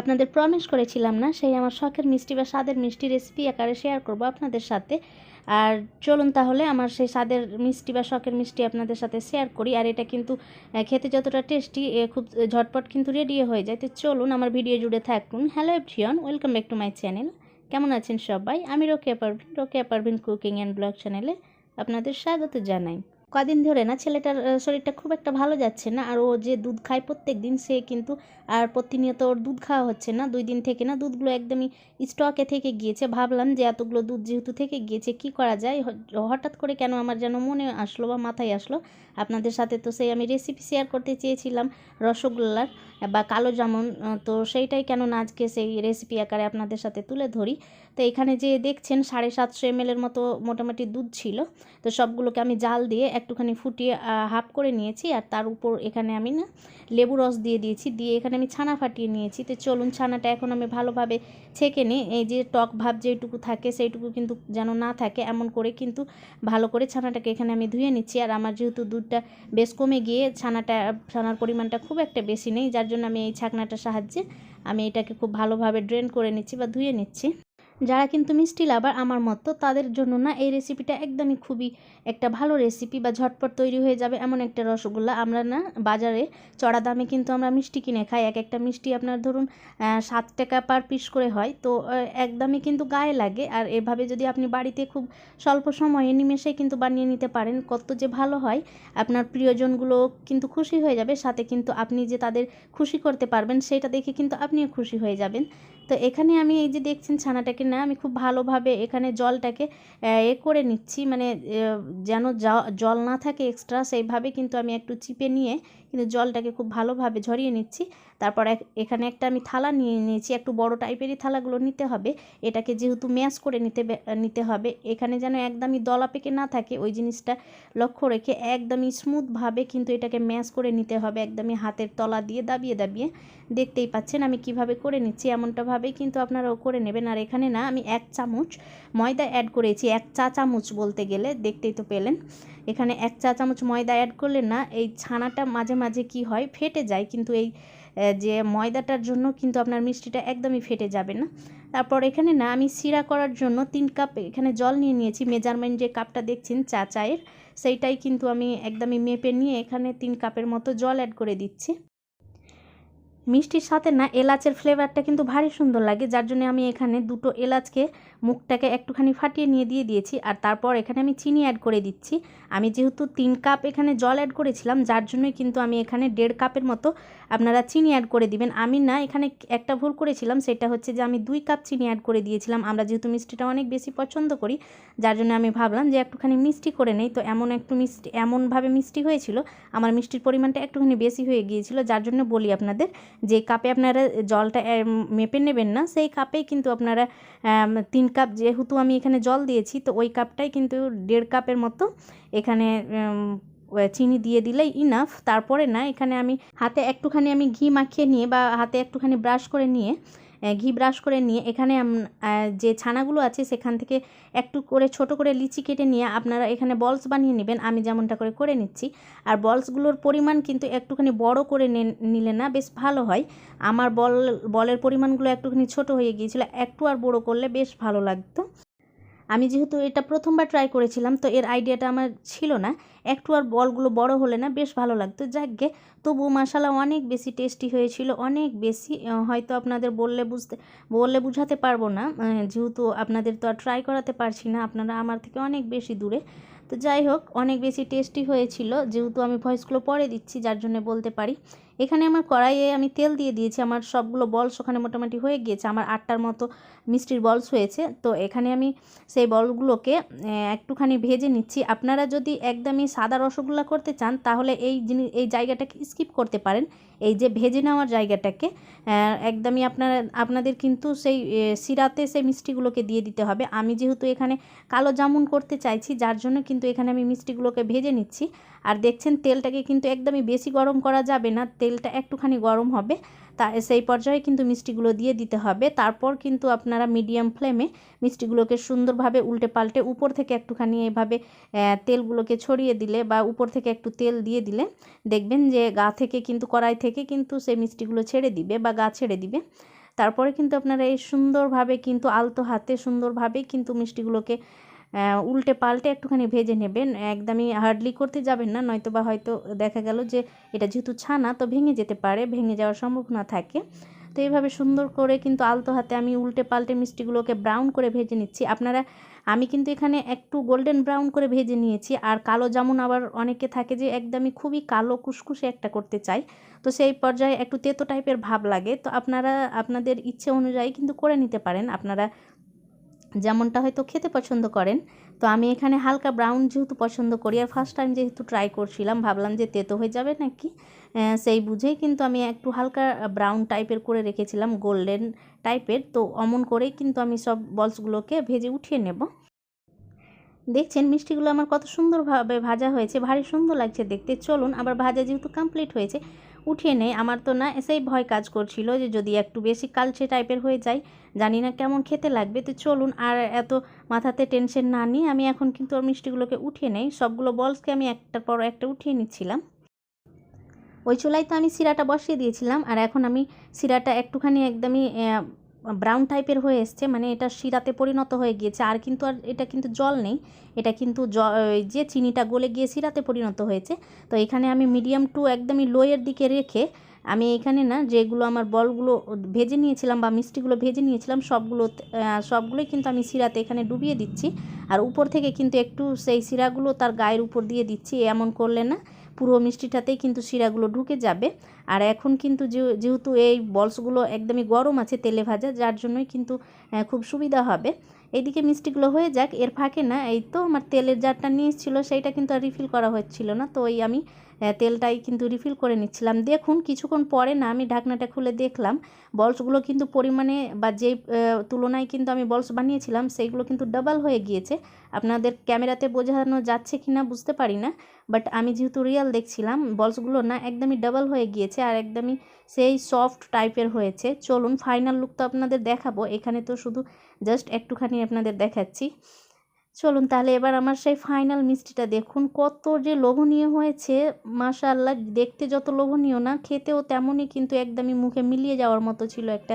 আপনাদের প্রমিস করেছিলাম না, সেই আমার শখের মিষ্টি বা স্বাদের মিষ্টি রেসিপি আকারে শেয়ার করব আপনাদের সাথে। আর চলুন তাহলে আমার সেই স্বাদের মিষ্টি বা শখের মিষ্টি আপনাদের সাথে শেয়ার করি। আর এটা কিন্তু খেতে যতটা টেস্টি খুব ঝটপট কিন্তু রেডি হয়ে যায়। তো চলুন আমার ভিডিও জুড়ে থাকুন। Hello everyone welcome back to my channel কেমন আছেন সবাই? আমি Rokeya Parvin Rokeya Parvin cooking and blog চ্যানেলে আপনাদের স্বাগত জানাই। কদিন ধরে না, ছেলেটার শরীরটা খুব একটা ভালো যাচ্ছে না। আর ও যে দুধ খায় প্রত্যেক দিন সে কিন্তু, আর প্রতিনিয়ত ওর দুধ খাওয়া হচ্ছে না। দুই দিন থেকে না দুধগুলো একদমই স্টকে থেকে গিয়েছে। ভাবলাম যে এতগুলো দুধ যেহেতু থেকে গিয়েছে, কি করা যায়? হঠাৎ করে কেন আমার যেন মনে আসলো বা মাথায় আসলো? আপনাদের সাথে তো সেই আমি রেসিপি শেয়ার করতে চেয়েছিলাম, রসগোল্লার বা কালো জামুন। তো সেইটাই কেন না আজকে সেই রেসিপি আকারে আপনাদের সাথে তুলে ধরি। তো এখানে যে দেখছেন, সাড়ে সাতশো এমএলের মতো মোটামুটি দুধ ছিল। তো সবগুলোকে আমি জাল দিয়ে একটুখানি ফুটিয়ে হাফ করে নিয়েছি আর তার উপর এখানে আমি না লেবু রস দিয়ে দিয়েছি। দিয়ে এখানে আমি ছানা ফাটিয়ে নিয়েছি। তো চলুন ছানাটা এখন আমি ভালোভাবে ছেঁকে নিই। এই যে টক ভাব যেটুকু থাকে সেইটুকু কিন্তু যেন না থাকে এমন করে কিন্তু ভালো করে ছানাটাকে এখানে আমি ধুয়ে নিচ্ছি। আর আমার যেহেতু দুধটা বেশ কমে গিয়ে ছানাটা, ছানার পরিমাণটা খুব একটা বেশি নেই, যার জন্য আমি এই ছাকনাটার সাহায্যে আমি এটাকে খুব ভালোভাবে ড্রেন করে নিচ্ছি বা ধুয়ে নিচ্ছি। যারা কিন্তু মিষ্টি লাভার আমার মতো, তাদের জন্য না এই রেসিপিটা একদমই খুবই একটা ভালো রেসিপি বা ঝটপট তৈরি হয়ে যাবে এমন একটা রসগোল্লা। আমরা না বাজারে চড়া দামে কিন্তু আমরা মিষ্টি কিনে খাই। এক একটা মিষ্টি আপনার ধরুন সাত টাকা পার পিস করে হয়। তো একদমই কিন্তু গায়ে লাগে। আর এভাবে যদি আপনি বাড়িতে খুব স্বল্প সময়ে নিমেষে কিন্তু বানিয়ে নিতে পারেন, কত যে ভালো হয়। আপনার প্রিয়জনগুলো কিন্তু খুশি হয়ে যাবে। সাথে কিন্তু আপনি যে তাদের খুশি করতে পারবেন, সেটা দেখে কিন্তু আপনিও খুশি হয়ে যাবেন। তো এখানে আমি এই যে দেখছেন ছানাটাকে না, আমি খুব ভালোভাবে এখানে জলটাকে, এ করে নিচ্ছি। মানে যেন জল না থাকে এক্সট্রা সেইভাবে কিন্তু আমি একটু চিপে নিয়ে কিন্তু জলটাকে খুব ভালোভাবে ঝরিয়ে নিচ্ছি। তারপর এখানে একটা আমি থালা নিয়ে নিয়েছি। একটু বড় টাইপেরই থালাগুলো নিতে হবে। এটাকে যেহেতু ম্যাশ করে নিতে নিতে হবে, এখানে যেন একদমই দলা পেকে না থাকে, ওই জিনিসটা লক্ষ্য রেখে একদমই স্মুথভাবে কিন্তু এটাকে ম্যাশ করে নিতে হবে। একদমই হাতের তলা দিয়ে দাবিয়ে দাবিয়ে। দেখতেই পাচ্ছেন আমি কীভাবে করে নিচ্ছি এমনটাভাবেই কিন্তু আপনারাও করে নেবেন। আর এখানে না, আমি এক চামচ ময়দা অ্যাড করেছি এক চা চামচ বলতে গেলে, দেখতেই তো পেলেন। এখানে এক চা চামচ ময়দা অ্যাড করলে না, এই ছানাটা মাঝে মাঝে কি হয়, ফেটে যায়। কিন্তু এই যে ময়দাটার জন্য কিন্তু আপনার মিষ্টিটা একদমই ফেটে যাবে না। তারপর এখানে না, আমি সিরা করার জন্য তিন কাপ এখানে জল নিয়ে নিয়েছি। মেজারমেন্ট যে কাপটা দেখছেন, চা চায়ের, সেইটাই কিন্তু আমি একদমই মেপে নিয়ে এখানে তিন কাপের মতো জল অ্যাড করে দিচ্ছি। মিষ্টির সাথে না এলাচের ফ্লেভারটা কিন্তু ভারী সুন্দর লাগে, যার জন্য আমি এখানে দুটো এলাচকে মুখটাকে একটুখানি ফাটিয়ে নিয়ে দিয়ে দিয়েছি আর তারপর এখানে আমি চিনি অ্যাড করে দিচ্ছি। আমি যেহেতু তিন কাপ এখানে জল অ্যাড করেছিলাম, যার জন্যই কিন্তু আমি এখানে দেড় কাপের মতো আপনারা চিনি অ্যাড করে দিবেন। আমি না এখানে একটা ভুল করেছিলাম, সেটা হচ্ছে যে আমি দুই কাপ চিনি অ্যাড করে দিয়েছিলাম। আমরা যেহেতু মিষ্টিটা অনেক বেশি পছন্দ করি, যার জন্য আমি ভাবলাম যে একটুখানি মিষ্টি করে নেই। তো এমন একটু মিষ্টি, এমনভাবে মিষ্টি হয়েছিল, আমার মিষ্টির পরিমাণটা একটুখানি বেশি হয়ে গিয়েছিল, যার জন্য বলি আপনাদের যে কাপে আপনারা জলটা মেপে নেবেন না, সেই কাপেই কিন্তু আপনারা তিন কাপ যেহেতু আমি এখানে জল দিয়েছি, তো ওই কাপটাই কিন্তু দেড় কাপের মতো এখানে চিনি দিয়ে দিলেই ইনাফ তারপরে না, এখানে আমি হাতে একটুখানি আমি ঘি মাখিয়ে নিয়ে বা হাতে একটুখানি ব্রাশ করে নিয়ে ঘি ব্রাশ করে নিয়ে এখানে যে ছানাগুলো আছে সেখান থেকে একটু করে ছোট করে লিচি কেটে নিয়ে আপনারা এখানে বলস বানিয়ে নেবেন। আমি যেমনটা করে করে নিচ্ছি। আর বলসগুলোর পরিমাণ কিন্তু একটুখানি বড় করে নিলে না বেশ ভালো হয়। আমার বল, বলের পরিমাণগুলো একটুখানি ছোট হয়ে গিয়েছিল, একটু আর বড় করলে বেশ ভালো লাগতো। আমি যেহেতু এটা প্রথমবার ট্রাই করেছিলাম, তো এর আইডিয়াটা আমার ছিল না। একটু আর বলগুলো বড় হলে না বেশ ভালো লাগতো। যাকগে তবু মশালা অনেক বেশি টেস্টি হয়েছিল, অনেক বেশি হয়তো আপনাদের বললে বুঝতে, বললে বুঝাতে পারব না যেহেতু আপনাদের তো আর ট্রাই করাতে পারছি না, আপনারা আমার থেকে অনেক বেশি দূরে। তো যাই হোক, অনেক বেশি টেস্টি হয়েছিল, যেহেতু আমি ভয়েসগুলো পরে দিচ্ছি, যার জন্য বলতে পারি। এখানে আমার কড়াইয়ে আমি তেল দিয়ে দিয়েছি, আমার সবগুলো বলস ওখানে মোটামুটি হয়ে গিয়েছে, আমার আটটার মতো মিষ্টির বলস হয়েছে। তো এখানে আমি সেই বলগুলোকে একটুখানি ভেজে নিচ্ছি। আপনারা যদি একদমই সাদা রসগোল্লা করতে চান, তাহলে এই জিনিস এই জায়গাটাকে স্কিপ করতে পারেন। এই যে ভেজে নেওয়ার জায়গাটাকে একদমই আপনারা, আপনাদের কিন্তু সেই সিরাতে সেই মিষ্টিগুলোকে দিয়ে দিতে হবে। আমি যেহেতু এখানে কালো জামুন করতে চাইছি, যার জন্য কিন্তু এখানে আমি মিষ্টিগুলোকে ভেজে নিচ্ছি। আর দেখছেন তেলটাকে কিন্তু একদমই বেশি গরম করা যাবে না, তেলটা একটুখানি গরম হবে। তা সেই পর্যায়ে কিন্তু মিষ্টিগুলো দিয়ে দিতে হবে। তারপর কিন্তু আপনারা মিডিয়াম ফ্লেমে মিষ্টিগুলোকে সুন্দরভাবে উল্টে পাল্টে উপর থেকে একটুখানি এভাবে তেলগুলোকে ছড়িয়ে দিলে বা উপর থেকে একটু তেল দিয়ে দিলে দেখবেন যে গা থেকে কিন্তু, কড়াই থেকে কিন্তু সেই মিষ্টিগুলো ছেড়ে দিবে বা গা ছেড়ে দিবে। তারপরে কিন্তু আপনারা এই সুন্দরভাবে কিন্তু আলতো হাতে সুন্দরভাবে কিন্তু মিষ্টিগুলোকে উল্টে পাল্টে একটুখানি ভেজে নেবেন। একদমই হার্ডলি করতে যাবেন না, নয়তো বা হয়তো দেখা গেল যে এটা যেহেতু ছানা, তো ভেঙে যেতে পারে, ভেঙে যাওয়ার সম্ভাবনা থাকে। তো এইভাবে সুন্দর করে কিন্তু আলতো হাতে আমি উল্টে পাল্টে মিষ্টিগুলোকে ব্রাউন করে ভেজে নিচ্ছি। আপনারা, আমি কিন্তু এখানে একটু গোল্ডেন ব্রাউন করে ভেজে নিয়েছি, আর কালো জামুন আবার অনেকে থাকে যে একদমই খুবই কালো কুসকুসে একটা করতে চাই তো সেই পর্যায়ে একটু তেতো টাইপের ভাব লাগে। তো আপনারা, আপনাদের ইচ্ছে অনুযায়ী কিন্তু করে নিতে পারেন। আপনারা যেমনটা হয়তো খেতে পছন্দ করেন, তো আমি এখানে হালকা ব্রাউন যেহেতু পছন্দ করি, আর ফার্স্ট টাইম যেহেতু ট্রাই করছিলাম, ভাবলাম যে তেতো হয়ে যাবে নাকি? সেই বুঝেই কিন্তু আমি একটু হালকা ব্রাউন টাইপের করে রেখেছিলাম গোল্ডেন টাইপের তো অমন করেই কিন্তু আমি সব বলসগুলোকে ভেজে উঠিয়ে নেব। দেখছেন মিষ্টিগুলো আমার কত সুন্দরভাবে ভাজা হয়েছে, ভারী সুন্দর লাগছে দেখতে। চলুন, আবার ভাজা যেহেতু কমপ্লিট হয়েছে, উঠিয়ে নেই। আমার তো না এসেই ভয় কাজ করছিল যে যদি একটু বেশি কালচে টাইপের হয়ে যায়, জানি না কেমন খেতে লাগবে। তো চলুন, আর এত মাথাতে টেনশন না নিয়ে আমি এখন কিন্তু মিষ্টিগুলোকে উঠিয়ে নেই। সবগুলো বলসকে আমি একটার পর একটা উঠিয়ে নিচ্ছিলাম। ওই চুলায় তো আমি সিরাটা বসিয়ে দিয়েছিলাম, আর এখন আমি সিরাটা একটুখানি একদমই ব্রাউন টাইপের হয়ে এসছে মানে এটা শিরাতে পরিণত হয়ে গিয়েছে। আর কিন্তু আর এটা কিন্তু জল নেই, এটা কিন্তু যে চিনিটা গলে গিয়ে শিরাতে পরিণত হয়েছে। তো এখানে আমি মিডিয়াম টু একদমই লোয়ের দিকে রেখে আমি এখানে না যেগুলো আমার বলগুলো ভেজে নিয়েছিলাম বা মিষ্টিগুলো ভেজে নিয়েছিলাম, সবগুলো সবগুলোই কিন্তু আমি সিরাতে এখানে ডুবিয়ে দিচ্ছি। আর উপর থেকে কিন্তু একটু সেই সিরাগুলো তার গায়ের উপর দিয়ে দিচ্ছি, এমন করলে না পুরো মিষ্টিটাতেই কিন্তু শিরাগুলো ঢুকে যাবে। আর এখন কিন্তু যেহেতু এই বলসগুলো একদমই গরম আছে তেলে ভাজা, যার জন্যই কিন্তু খুব সুবিধা হবে। এইদিকে মিষ্টিগুলো হয়ে যাক, এর ফাঁকে না, এই তো আমার তেলের জারটা নিয়ে এসেছিল সেইটা কিন্তু আর রিফিল করা হচ্ছিল না, তো ওই আমি তেলটাই কিন্তু রিফিল করে নিচ্ছিলাম। দেখুন, কিছুক্ষণ পরে না, আমি ঢাকনাটা খুলে দেখলাম, বলসগুলো কিন্তু পরিমাণে বা যেই তুলনায় কিন্তু আমি বলস বানিয়েছিলাম, সেইগুলো কিন্তু ডাবল হয়ে গিয়েছে। আপনাদের ক্যামেরাতে বোঝানো যাচ্ছে কি না বুঝতে পারি না বাট আমি যেহেতু রিয়াল দেখছিলাম, বলসগুলো না একদমই ডাবল হয়ে গিয়েছে। আর একদমই সেই সফট টাইপের হয়েছে। চলুন ফাইনাল লুক তো আপনাদের দেখাবো। এখানে তো শুধু জাস্ট একটুখানি আপনাদের দেখাচ্ছি। চলুন তাহলে এবার আমার সেই ফাইনাল মিষ্টিটা দেখুন। কত যে লোভনীয় হয়েছে, মাশাআল্লাহ, দেখতে যত লোভনীয় না, খেতেও তেমনই কিন্তু একদমই মুখে মিলিয়ে যাওয়ার মতো ছিল একটা,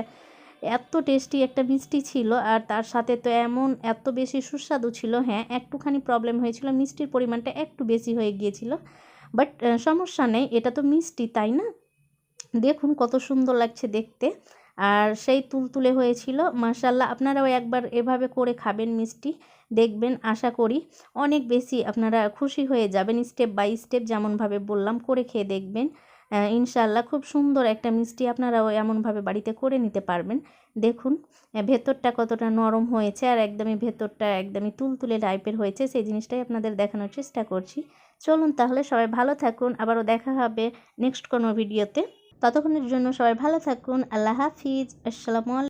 এত টেস্টি একটা মিষ্টি ছিল। আর তার সাথে তো এমন এত বেশি সুস্বাদু ছিল হ্যাঁ একটুখানি প্রবলেম হয়েছিল, মিষ্টির পরিমাণটা একটু বেশি হয়ে গিয়েছিল। বাট সমস্যা নেই, এটা তো মিষ্টি, তাই না? দেখুন কত সুন্দর লাগছে দেখতে। আর সেই তুলতুলে হয়েছিল মাশাল্লাহ আপনারাও একবার এভাবে করে খাবেন মিষ্টি, দেখবেন, আশা করি। অনেক বেশি আপনারা খুশি হয়ে যাবেন স্টেপ বাই স্টেপ যেমনভাবে বললাম, করে খেয়ে দেখবেন। ইনশাল্লাহ খুব সুন্দর একটা মিষ্টি আপনারাও এমনভাবে বাড়িতে করে নিতে পারবেন। দেখুন ভেতরটা কতটা নরম হয়েছে আর একদমই ভেতরটা একদমই তুলতুলে টাইপের হয়েছে, সেই জিনিসটাই আপনাদের দেখানোর চেষ্টা করছি। চলুন তাহলে সবাই ভালো থাকুন, আবারও দেখা হবে নেক্সট কোনো ভিডিওতে ততক্ষণের জন্য সবাই ভালো থাকুন আল্লাহ হাফিজ আসসালামু